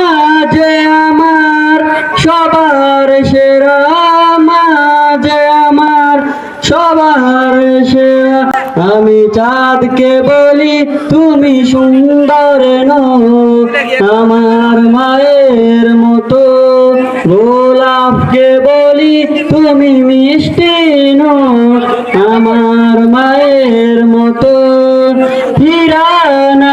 মাঝে আমার, সবার সেরা, মাঝে আমার, সবার সেরা। আমি চাঁদকে বলি, তুমি সুন্দর নও। আমার মায়ের মতো গোলাপকে বলি, তুমি মিষ্টি নও। আমার মায়ের মতো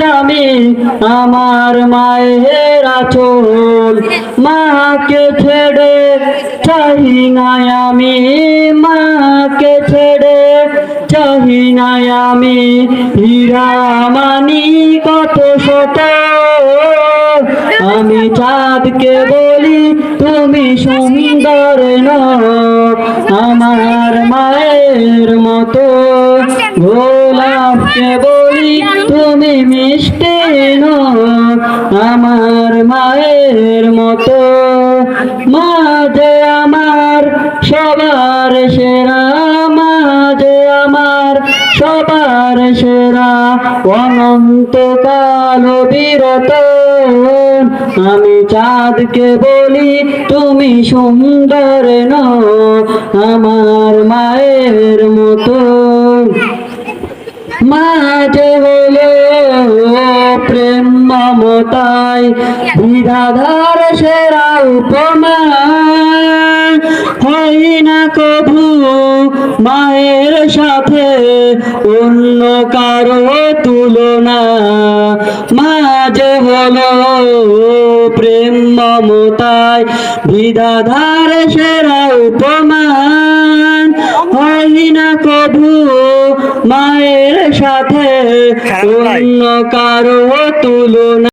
দামি আমার মায়ের আচল। মাকে ছেড়ে চাহি নাই আমি, মাকে ছেড়ে চাহি নাই আমি। হীরা মানি কত শত, আমি চাঁদকে বলি, তুমি সুন্দর আমার মায়ের মতো গোলাপকে বলি তুমি মিষ্টি আমার মায়ের মতো। মাঝে আমার সবার সেরা, মাঝে আমার সবার সেরা। অনন্তকাল বিরত, আমি চাঁদকে বলি, তুমি সুন্দর ন আমার মায়ের মতো। মাঝে হলো প্রেম মমতায় বিধাধার সেরা উপমা। হয় না কভু মায়ের সাথে অন্য কারও তুলনা। মাঝে হলো প্রেম মমতায় বিধাধার সেরা উপমান হয় না কভু মায়ের সাথে অন্য কারও তুলনা